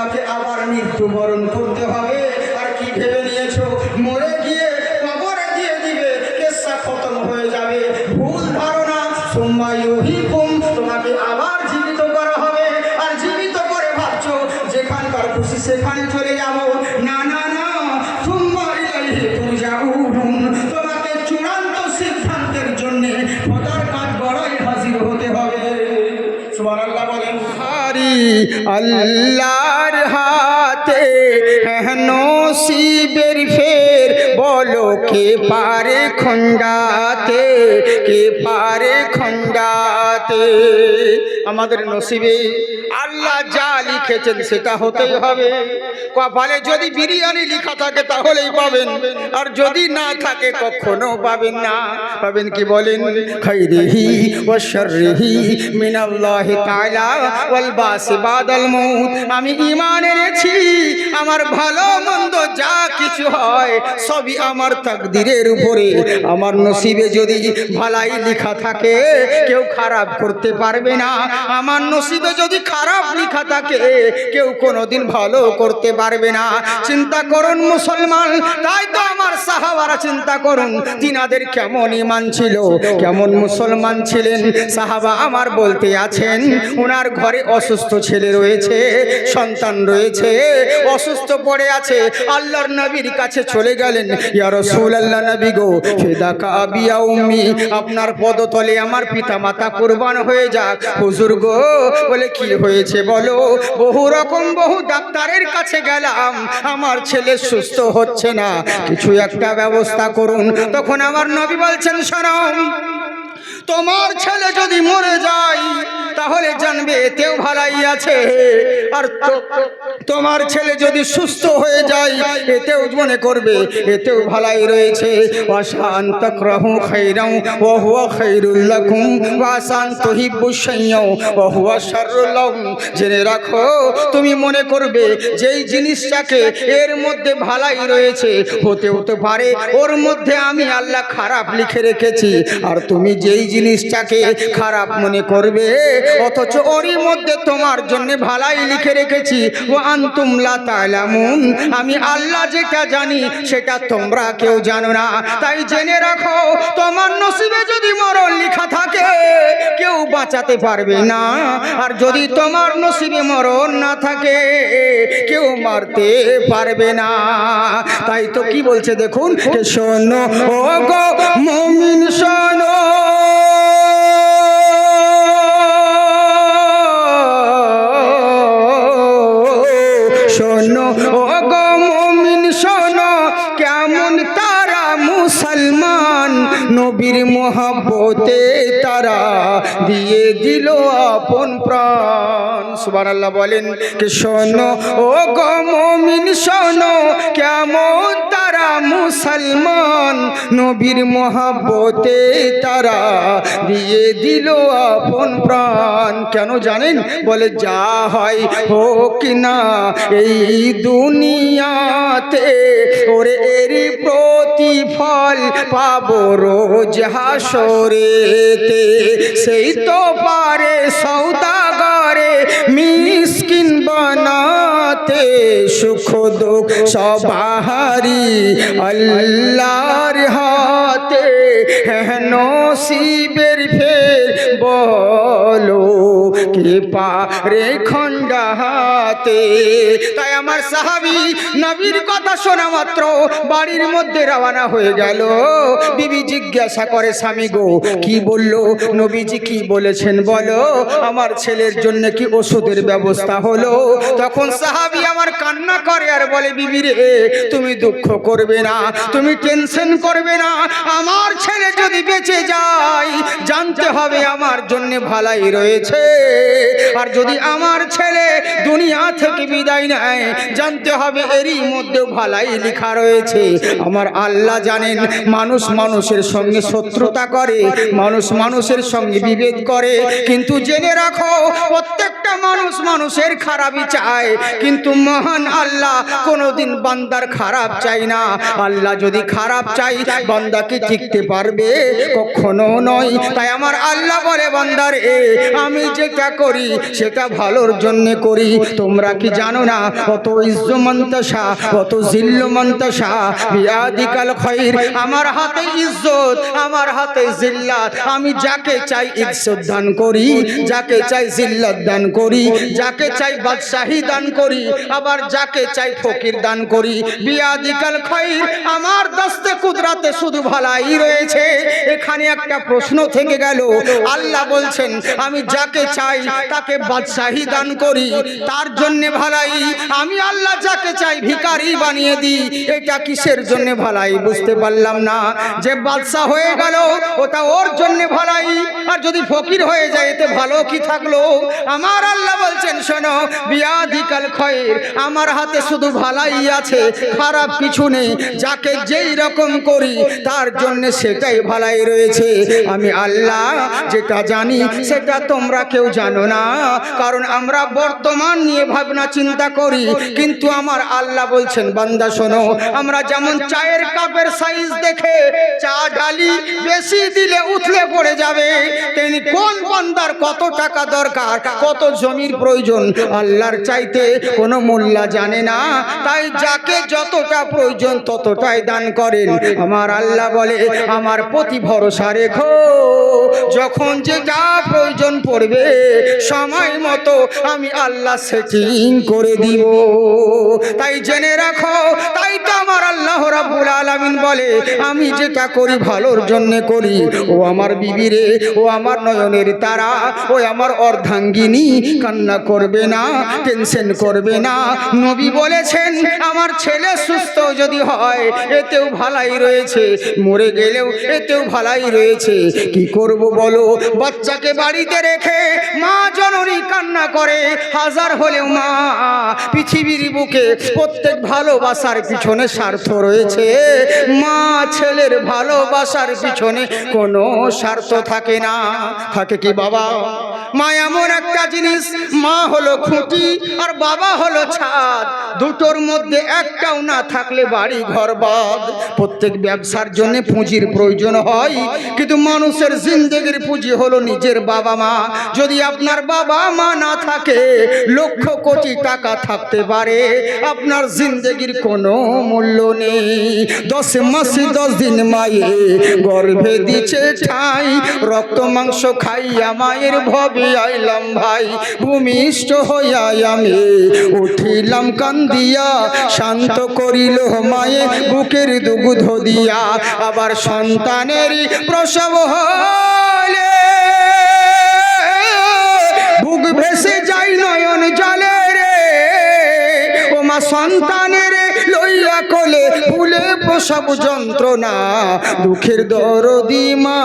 তোমাকে আবার মৃত্যুবরণ করতে হবে। আর কি ভেবে নিয়েছো? মরে গিয়ে কবরে দিয়ে দিবে। কেসা খতম হয়ে যাবে। ভুল ধারণা। কুম। তোমাকে আবার জীবিত করা হবে। আর জীবিত করে ভাবছ, যেখানকার খুশি সেখানে চলে যাব। না না না। সুম্মা ইলাইহি তুরজাউন। তোমাকে চূড়ান্ত সিদ্ধান্তের জন্য খোদার কাজ বড়াই হাজির হতে হবে। সুবহানাল্লাহ বলেন হারি আল্লাহর হাতে নসিবের ফের বলো কে পারে খন্ডাতে কে পারে খন্ডাতে আমাদের নসিবে আল্লাহ যা লিখেছেন, সেটা হতেই হবে। কপালে যদি বিরিয়ানি লেখা থাকে, তাহলেই পাবেন। আর যদি না থাকে, কখনো পাবেন না। পাবেন কি বলেন? খাইরিহি ও শাররিহি মিনাল্লাহি তাআলা ওয়াল বাসি বাদাল মাউত। আমি ঈমান এনেছি, আমার ভালো মন্দ যা কিছু হয়, সবই আমার তাকদিরের উপরে। আমার নসিবে যদি ভালাই লেখা থাকে, কেউ খারাপ করতে পারবে না। আমার নসিবে যদি খারাপ লেখা থাকে কেউ কোনোদিন ভালো করতে পারবে না। চিন্তা করুন মুসলমান তাই তো সাহাবারা চিন্তা করুন। তিনাদের কেমন ইমান ছিল? কেমন মুসলমান ছিলেন? সাহাবা আমার বলতে আছেন ওনার ঘরে অসুস্থ ছেলে রয়েছে, সন্তান রয়েছে, অসুস্থ পড়ে আছে। আল্লাহর নবীর কাছে চলে গেলেন ইয়ারসুল আল্লাহ নবী গো, ফিদাকা আবিয়া উম্মি, আপনার পদতলে আমার পিতা মাতা কুরবান হয়ে যাক। হুজুর গো, বলে, কি হয়েছে বলো? বহু রকম বহু ডাক্তারের কাছে গেলাম, আমার ছেলে সুস্থ হচ্ছে না। কিছু একটা ব্যবস্থা করুন। তখন আমার নবী বলছেন শোনাম তোমার ছেলে যদি মরে যায়, তাহলে জানবে এতেও ভালাই আছে। আর তোমার ছেলে যদি সুস্থ হয়ে যায়, এতেও মনে করবে, এতেও ভালাই রয়েছে। ওয়াশান তাকরাহু খাইরাও ওয়া হুয়া খাইরুল লাকুম ওয়াশান তুহিব্বু শাইয়্যাও ওয়া হুয়া শাররুল লাকুম জেনে রাখো, তুমি মনে করবে, যেই জিনিসটাকে এর মধ্যে ভালাই রয়েছে হতে হতে পারে, ওর মধ্যে আমি আল্লাহ খারাপ লিখে রেখেছি। আর তুমি যেই জিনিসটাকে খারাপ মনে করবে। অথচ ওরই মধ্যে তোমার জন্য ভালাই লিখে রেখেছি। ও আন্তুম লা তালামুন। আমি আল্লাহ যেটা জানি, সেটা তোমরা কেউ জানো না। তাই জেনে রাখো, তোমার নসিবে যদি মরণ বাঁচাতে পারবে না। আর যদি তোমার নসিবে মরণ না থাকে, কেউ মারতে পারবে না। তাই তো কি বলছে দেখুন শোনো ও গো মমিন, শোনো। শোনো মুসলমান নবীর মোহাব্বতে তারা দিয়ে দিল আপন প্রাণ। সুবহানাল্লাহ বলেন কে, শোনো ও গো মমিন, শোনো, কেমন তারা মুসলমান নবীর মোহাব্বতে তারা দিয়ে দিল আপন প্রাণ। কেন জানেন? বলে, যা হয় হোক না, এই দুনিয়াতে ওরে এর প্রতিফল পাবো রোজ হাসরেতে সেই তো পারে সৌদাগরে মিসকিন বানাতে সুখ দুঃখ সবাহারি আল্লাহর হাতে। হ্যাঁ নসিবের ফের বলো। কে পারে খণ্ডা হাতে তাই আমার সাহাবি নবীর কথা শোনা মাত্র বাড়ির মধ্যে রওনা হয়ে গেল। বিবি জিজ্ঞাসা করে, স্বামী গো, কি বলল? নবীজি কি বলেছেন বলো? আমার ছেলের জন্য কি ওষুধের ব্যবস্থা হলো? তখন সাহাবি আমার কান্না করে আর বলে, বিবি রে, তুমি দুঃখ করবে না, তুমি টেনশন করবে না। আমার ছেলে যদি বেঁচে যায়, জানতে হবে আমার জন্য ভালাই রয়েছে। আর যদি আমার ছেলে দুনিয়া থেকে বিদায় নেয়, জানতে হবে এরই মধ্যে ভালাই লেখা রয়েছে। আমার আল্লাহ জানেন, মানুষ মানুষের সঙ্গে শত্রুতা করে, মানুষ মানুষের সঙ্গে বিভেদ করে। কিন্তু জেনে রাখো, প্রত্যেকটা মানুষ মানুষের খারাপই চায়। কিন্তু মহান আল্লাহ কোনোদিন বান্দার খারাপ চাই না। আল্লাহ যদি খারাপ চাই বান্দা কি টিকতে পারবে? কখনো নয়। তাই আমার আল্লাহ বলে, বান্দার এ আমি যেটা করি, সেটা ভালোর জন্য করি। তোমরা কি জানো না, কত ইজ্জমন্তসা কত জিল্লমন্তসা বিয়াদিকাল খৈর। আমার হাতে ইজ্জত, আমার হাতে জিল্লাত। আমি যাকে চাই ইজ্জত দান করি, যাকে চাই জিল্লাত দান করি, যাকে চাই বাদশাহী দান করি, আবার যাকে চাই ফকির দান করি। বিয়াদিকাল খৈর, আমার দস্তে কুদরাতে শুধু ভালাই রয়েছে। এখানে একটা প্রশ্ন থেকে গেল। আল্লাহ বলছেন, আমি যাকে চাই তাকে বাদশাহী দান করি। তার জন্য ভালাই, আমি আল্লাহ যাকে চাই ভিখারি বানিয়ে দিই। এটা কিসের জন্য ভালাই বুঝতে পারলাম না। যে বাদশাহ হয়ে গেল, ওটা ওর জন্য ভালাই। আর যদি ফকির হয়ে যায়, এতে ভালো কি থাকল? আমার আল্লাহ বলছেন, শোনো বিয়াধিকাল খয়ের, আমার হাতে শুধু ভালাই আছে, খারাপ কিছু নেই। যাকে যেই রকম করি, তার জন্য সেটাই ভালাই রয়েছে। আমি আল্লাহ যেটা জানি, সেটা তোমরা কেউ জানো না? কারণ আমরা বর্তমান নিয়ে ভাবনা চিন্তা করি। কিন্তু আমার আল্লাহ বলছেন, বান্দা শোনো, আমরা যেমন চায়ের কাপের সাইজ দেখে চা ডালি বেশি দিলে উঠলে পড়ে যাবে, তেমনি কোন বান্দার কত টাকা দরকার, কত জমির প্রয়োজন, আল্লাহর চাইতে কোনো মোল্লা জানে না। তাই যাকে যতটা প্রয়োজন ততটাই দান করেন। আমার আল্লাহ বলে, আমার প্রতি ভরসা রেখো। যখন যে যা প্রয়োজন পড়বে সময় মতো আমি আল্লাহ সেটিং করে দিব। তাই জেনে রাখো, তাই তো আমার আল্লাহ রাব্বুল আলামিন বলে, আমি যেটা করি ভালোর জন্য করি। ও আমার বিবি রে ও আমার নয়নের তারা, ও আমার অর্ধাঙ্গিনী, কান্না করবে না, টেনশন করবে না। নবী বলেছেন, আমার ছেলে সুস্থ যদি হয়, এতেও ভালাই রয়েছে। মরে গেলেও এতেও ভালাই রয়েছে। কি করব বলো? বাচ্চাকে বাড়িতে রেখে মা জননী কান্না করে, হাজার হলেও মা, পৃথিবীর বুকে প্রত্যেক ভালোবাসার পিছনে স্বার্থ রয়েছে। মা ছেলের ভালোবাসার পিছনে কোনো স্বার্থ থাকে না। থাকে কি বাবা? মা এমন একটা জিনিস, মা হলো খুঁটি আর বাবা হলো ছাদ। দুটোর মধ্যে একটাও না থাকলে বাড়ি ঘর বাদ। প্রত্যেক ব্যবসার জন্য পুঁজির প্রয়োজন হয়, কিন্তু মানুষের জিন্দগির পুঁজি হলো নিজের বাবা মা। যদি আপনার বাবা মা না থাকে, লক্ষ কোটি টাকা থাকতে পারে। আপনার জিন্দগির কোনো মূল্য নেই। দশ মাস দশ দিন মায়ে গর্ভে দিছে ঠাই। রক্ত মাংস খাইয়া মায়ের ভবে আইলাম ভাই, ভূমিষ্ঠ হইয়া আমি। উঠিলাম কান্দিয়া, শান্ত করিল মায়ে বুকের দুগ্ধ দিয়া। আবার সন্তানের প্রসব হলে বুক ভেসে যাই নয়ন জলে রে। ও মা সন্তানের লইয়া কোলে প্রসব যন্ত্রণা, দুঃখের দরদি মা,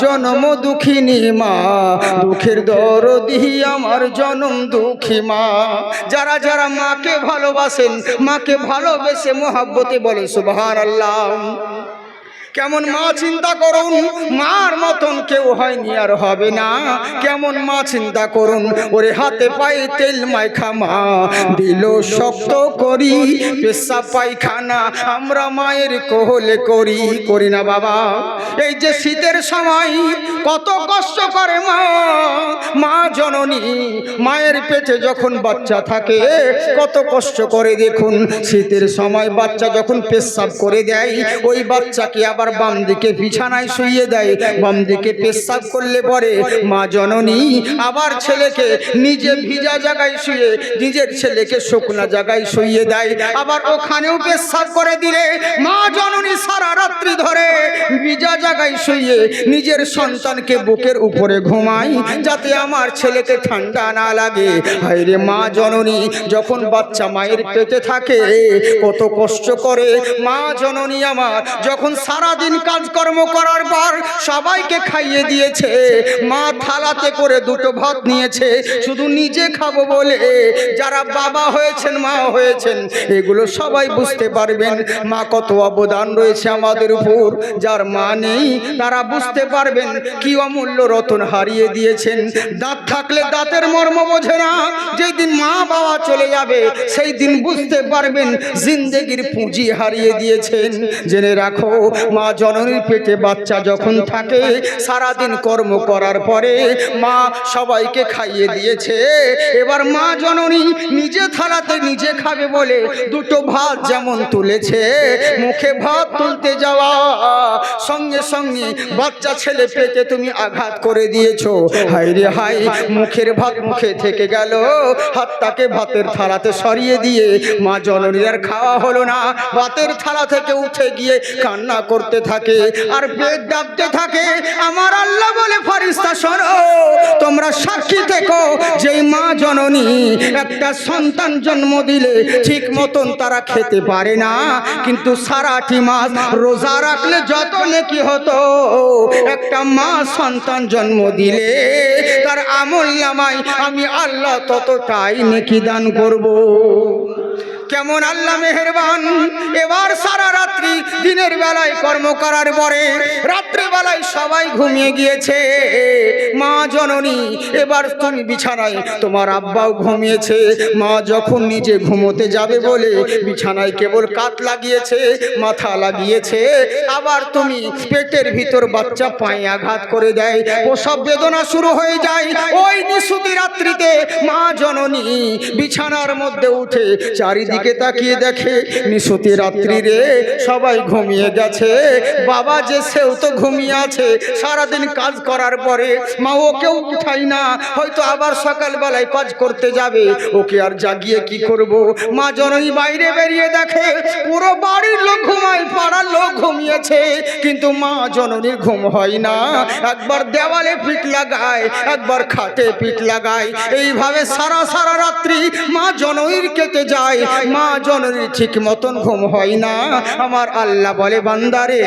জনম দুঃখিনী মা, দুঃখের দরদি আমার জনম দুঃখী মা। যারা যারা মাকে ভালোবাসেন, মাকে ভালোবেসে মোহাব্বতে বলেন সুবাহ আল্লাহ কেমন মা চিন্তা করুন, মার মতন কেউ হয়নি আর হবে না। কেমন মা চিন্তা করুন, ওরে হাতে পায়ে তেল মাইখা মা। দিল শক্ত করি, পেশা পায়খানা আমরা মায়ের কোহলে করি। করি না বাবা, এই যে শীতের সময় কত কষ্ট করে মা। মা জননী, মায়ের পেটে যখন বাচ্চা থাকে, কত কষ্ট করে দেখুন, শীতের সময় বাচ্চা যখন পেশাব করে দেয়, ওই বাচ্চাকে আবার বাম দিকে বিছানায় শুইয়ে দেয়। বাম দিকে পেশাব করলে পরে মা জননী আবার ছেলেকে নিজে ভিজা জায়গায় শুয়ে, নিজের ছেলেকে শুকনা জায়গায় শুইয়ে দেয়। আবার ওখানেও পেশাব করে দিলে মা জননী সারা রাত্রি ধরে ভিজা জায়গায় শুয়ে নিজের সন্তানকে বুকের উপরে ঘুমাই যাতে আমার ছেলেকে ঠান্ডা না লাগে। হায়রে মা জননী, যখন বাচ্চা মায়ের পেটে থাকে, কত কষ্ট করে মা জননী আমার, যখন সারাদিন কাজকর্ম করার পর সবাইকে খাইয়ে দিয়েছে। মা থালাতে করে দুটো ভাত নিয়েছে। শুধু নিজে খাব বলে যারা বাবা হয়েছেন, মা হয়েছেন, এগুলো সবাই বুঝতে পারবেন। মা কত অবদান রয়েছে আমাদের উপর। যার মা নেই, তারা বুঝতে পারবেন কি অমূল্য রতন হারিয়ে দিয়েছেন। দাঁত থাকলে দাঁতের মর্ম বোঝে না। যেদিন মা বাবা চলে যাবে, সেই দিন বুঝতে পারবেন জিন্দেগির পুঁজি হারিয়ে দিয়েছেন। জেনে রাখো মা জননীর পেটে বাচ্চা যখন থাকে, সারাদিন কর্ম করার পরে মা সবাইকে খাইয়ে দিয়েছে। এবার মা জননী নিজে থালাতে নিজে খাবে বলে দুটো ভাত যেমন তুলেছে, মুখে ভাত তুলতে যাওয়া। সঙ্গে সঙ্গে বাচ্চা ছেলে পেটে তুমি আঘাত করে দিয়েছ। হাই রে হাই মুখের ভাত মুখে থেকে গেল, হাতটাকে ভাতের থালাতে সরিয়ে দিয়ে মা জননীর খাওয়া হলো না। ভাতের থালা থেকে উঠে গিয়ে কান্না করতে থাকে, আর পেট ডাবতে থাকে। আমার আল্লাহ বলে ফারিস্তা শোনো, তোমরা সাক্ষী থেকো যেই মা জননী একটা সন্তান জন্ম দিলে ঠিক মতন তারা খেতে পারে না। কিন্তু সারাটি মাস রোজা রাখলে যত নেকি হতো, একটা মা সন্তান জন্ম দিলে তার আমল নামাই আমি আল্লাহ ততটাই নেকি দান করব। কেমন আল্লাহ মেহেরবান। এবার সারা রাত্রি দিনের বেলায় কর্ম করার পরে রাত্রে বেলায় সবাই ঘুমিয়ে গিয়েছে। মা জননী, এবার তুমি বিছানায়, তোমার আব্বাও ঘুমিয়েছে। মা যখন নিজে ঘুমোতে যাবে বলে বিছানায় কেবল কাত লাগিয়েছে, মাথা লাগিয়েছে, আবার তুমি পেটের ভিতর বাচ্চা পায়ে আঘাত করে দেয়। প্রসব বেদনা শুরু হয়ে যায়। ওই নিশুতি রাত্রিতে মা জননী বিছানার মধ্যে উঠে চারিদিকে তাকিয়ে দেখে নিশুতি রাত্রি রে, সবাই ঘুমিয়ে গেছে। বাবা যে সেও তো ঘুমিয়ে আছে। সারাদিন কাজ করার পরে মা ওকেও উঠাই না। হয়তো আবার সকালবেলায় কাজ করতে যাবে। ওকে আর জাগিয়ে কি করব? মা জননী বাইরে বেরিয়ে দেখে, পুরো বাড়ির লোক ঘুমায়, পাড়ার লোক ঘুমিয়েছে। কিন্তু মা জননীর ঘুম হয় না। একবার দেওয়ালে পিঠ লাগায়, একবার খাটে পিঠ লাগায়। এইভাবে সারা সারা রাত্রি মা জননীর কেটে যায়। মা জননীর ঠিক মতন ঘুম হয় না। আমার আল্লাহ বলে বান্দারে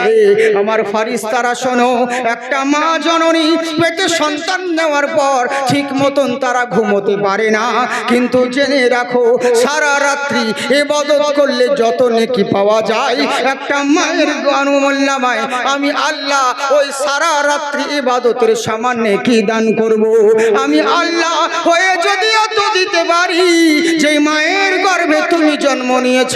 আমার ফারিস্তারা শোনো, একটা মা জননী পেটে সন্তান নেওয়ার পর ঠিক মতন তারা ঘুমোতে পারে না। কিন্তু জেনে রাখো, সারা রাত্রি এবাদত করলে যত নেকি পাওয়া যায়, একটা মায়ের অনুমল্লামায় আমি আল্লাহ ওই সারা রাত্রি ইবাদতের সামান্য কি দান করব। আমি আল্লাহ হয়ে যদি অত দিতে পারি, যে মায়ের গর্ভে তুমি জন্ম নিয়েছ?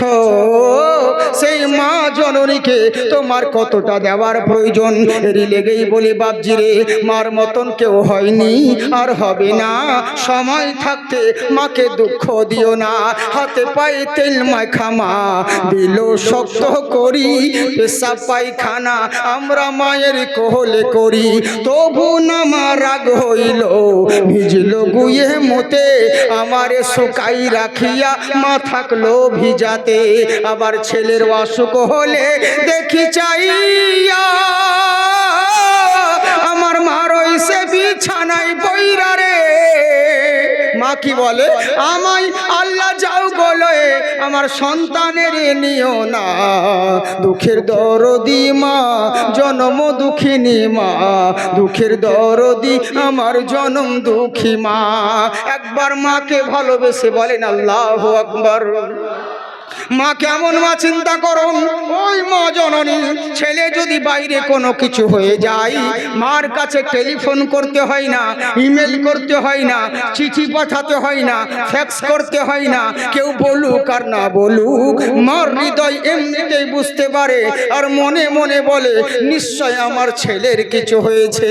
সেই মা জননীকে তোমার কতটা দেওয়ার প্রয়োজন? এরই লেগেই বলি, বাপজি রে, মার মতন কেউ হয়নি আর হবে না। সময় থাকতে মাকে দুঃখ দিও না। হাতে পায়ে তেল মাখামা। দিল শক্ত করি পেশা পায়খানা আমরা মায়ের কোহলে করি। তবু না মা রাগ হইল, ভিজল গুয়ে মতে আমারে শুকাই রাখিয়া মা থাকল ভিজাতে আবার ছেলের অসুখ হলে দেখি চাইয়া আমার মা সে বিছানায় বইরা রে মা কি বলে? আমায় আল্লাহ যাও বলে, আমার সন্তানের নিও না। দুঃখের দরদি মা, জনম দুঃখিনী মা। দুঃখের দরদি, আমার জনম দুঃখী মা। একবার মাকে ভালোবেসে বলেন, আল্লাহ আকবর। মা কেমন মা চিন্তা করো? ওই মা জননী, ছেলে যদি বাইরে কোনো কিছু হয়ে যায়, মার কাছে টেলিফোন করতে হয় না, ইমেল করতে হয় না, চিঠি পাঠাতে হয় না, ফ্যাক্স করতে হয় না, কেউ বলুক আর না বলুক, মার হৃদয় এমনিতেই বুঝতে পারে আর মনে মনে বলে, নিশ্চয় আমার ছেলের কিছু হয়েছে।